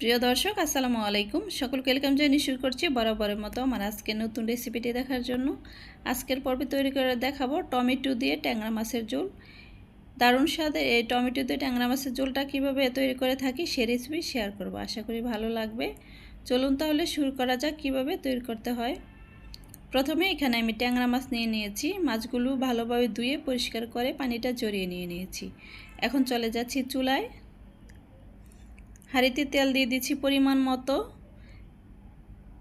প্রিয় দর্শক, আসসালামু আলাইকুম। সকলকে ওয়েলকাম জানিয়ে শুরু করছি বরাবরের মতো আমার আজকে নতুন রেসিপিটি দেখার জন্য। আজকের পর্বে তৈরি করে দেখাবো টমেটো দিয়ে ট্যাংরা মাছের ঝোল। দারুণ স্বাদে এই টমেটো দিয়ে ট্যাংরা মাছের ঝোলটা কীভাবে তৈরি করে থাকি সে রেসিপি শেয়ার করব। আশা করি ভালো লাগবে। চলুন তাহলে শুরু করা যাক কীভাবে তৈরি করতে হয়। প্রথমে এখানে আমি ট্যাংরা মাছ নিয়ে নিয়েছি। মাছগুলো ভালোভাবে ধুয়ে পরিষ্কার করে পানিটা জড়িয়ে নিয়ে নিয়েছি। এখন চলে যাচ্ছি চুলায়। হাঁড়িতে তেল দিয়ে দিচ্ছি পরিমাণ মতো।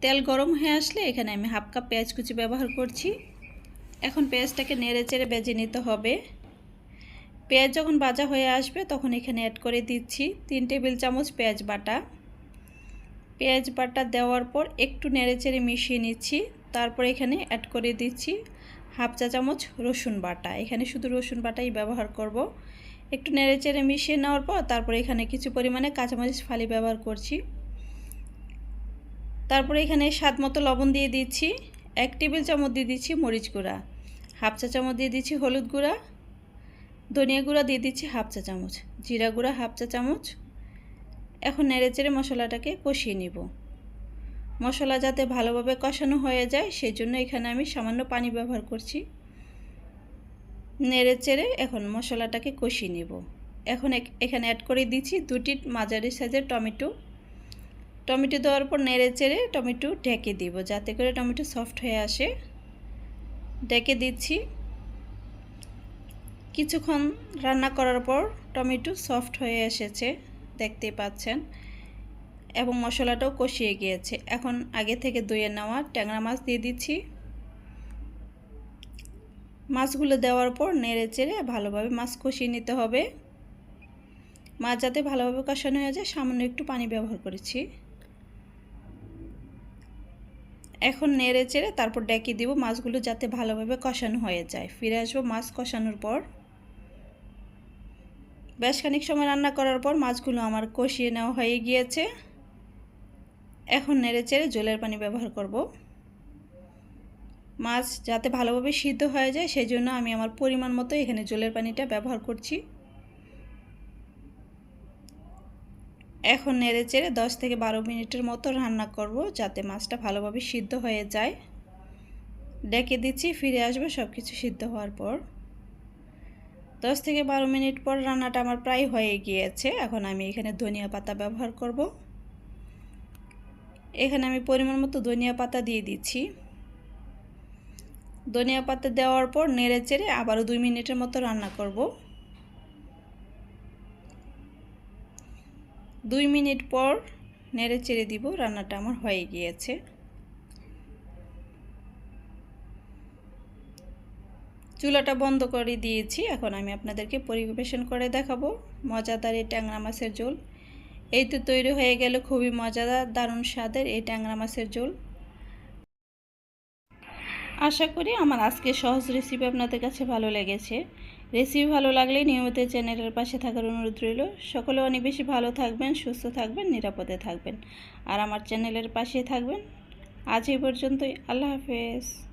তেল গরম হয়ে আসলে এখানে আমি হাফ কাপ পেঁয়াজ কুচি ব্যবহার করছি। এখন পেঁয়াজটাকে নেড়ে চেড়ে বেজে নিতে হবে। পেঁয়াজ যখন ভাজা হয়ে আসবে তখন এখানে অ্যাড করে দিচ্ছি তিন টেবিল চামচ পেঁয়াজ বাটা। পেঁয়াজ বাটা দেওয়ার পর একটু নেড়ে চেড়ে মিশিয়ে নিচ্ছি। তারপর এখানে অ্যাড করে দিচ্ছি হাফ চা চামচ রসুন বাটা। এখানে শুধু রসুন বাটাই ব্যবহার করব। একটু নেড়ে চেড়ে মিশিয়ে নেওয়ার পর তারপরে এখানে কিছু পরিমাণে কাঁচামরিচ ফালি ব্যবহার করছি। তারপরে এখানে স্বাদ মতো লবণ দিয়ে দিচ্ছি। এক টেবিল চামচ দিয়ে দিচ্ছি মরিচ গুঁড়া। হাফ চা চামচ দিয়ে দিচ্ছি হলুদ গুঁড়া। ধনিয়া গুঁড়া দিয়ে দিচ্ছি হাফ চা চামচ। জিরা গুঁড়া হাফ চা চামচ। এখন নেড়ে চেড়ে মশলাটাকে কষিয়ে নিব। মশলা যাতে ভালোভাবে কষানো হয়ে যায় সেই জন্য এখানে আমি সামান্য পানি ব্যবহার করছি। নেড়ে চেড়ে এখন মশলাটাকে কষিয়ে নেব। এখন এখানে অ্যাড করে দিচ্ছি দুটি মাঝারি সাইজের টমেটো। টমেটো দেওয়ার পর নেড়ে চেড়ে টমেটো ঢেকে দিব, যাতে করে টমেটো সফট হয়ে আসে। ঢেকে দিচ্ছি। কিছুক্ষণ রান্না করার পর টমেটো সফট হয়ে এসেছে, দেখতে পাচ্ছেন। এবং মশলাটাও কষিয়ে গিয়েছে। এখন আগে থেকে ধুয়ে নেওয়া ট্যাংরা মাছ দিয়ে দিচ্ছি। মাছগুলো দেওয়ার পর নেড়ে চেড়ে ভালোভাবে মাছ কষিয়ে নিতে হবে। মাছ যাতে ভালোভাবে কষানো হয়ে যায়, সামান্য একটু পানি ব্যবহার করেছি। এখন নেড়ে চেড়ে তারপর ডেকে দিব মাছগুলো যাতে ভালোভাবে কষানো হয়ে যায়। ফিরে আসব মাছ কষানোর পর। বেশ খানিক সময় রান্না করার পর মাছগুলো আমার কষিয়ে নেওয়া হয়ে গিয়েছে। এখন নেড়ে চেড়ে জলের পানি ব্যবহার করব। মাছ যাতে ভালোভাবে সিদ্ধ হয়ে যায় সেই জন্য আমি আমার পরিমাণ মতো এখানে জলের পানিটা ব্যবহার করছি। এখন নেড়ে চেড়ে দশ থেকে বারো মিনিটের মতো রান্না করব, যাতে মাছটা ভালোভাবে সিদ্ধ হয়ে যায়। ডেকে দিচ্ছি, ফিরে আসবে সব কিছু সিদ্ধ হওয়ার পর। দশ থেকে বারো মিনিট পর রান্নাটা আমার প্রায় হয়ে গিয়েছে। এখন আমি এখানে ধনিয়া পাতা ব্যবহার করব। এখানে আমি পরিমাণ মতো ধনিয়া পাতা দিয়ে দিচ্ছি। ধনিয়া পাতা দেওয়ার পর নেড়ে চেড়ে আবারও দুই মিনিটের মতো রান্না করব। দুই মিনিট পর নেড়ে চেড়ে দিব, রান্নাটা আমার হয়ে গিয়েছে। চুলাটা বন্ধ করে দিয়েছি, এখন আমি আপনাদেরকে পরিবেশন করে দেখাবো। মজাদার এই ট্যাংরা মাছের ঝোল। এই তো তৈরি হয়ে গেল খুবই মজাদার, দারুণ স্বাদের এই ট্যাংরা মাছের ঝোল। আশা করি আমার আজকে সহজ রেসিপি আপনাদের কাছে ভালো লেগেছে। রেসিপি ভালো লাগলে নিয়মিত চ্যানেলের পাশে থাকার অনুরোধ রইল। সকলে অনেক বেশি ভালো থাকবেন, সুস্থ থাকবেন, নিরাপদে থাকবেন। আর আমার চ্যানেলের পাশে থাকবেন। আজ এই পর্যন্তই, আল্লাহ হাফেজ।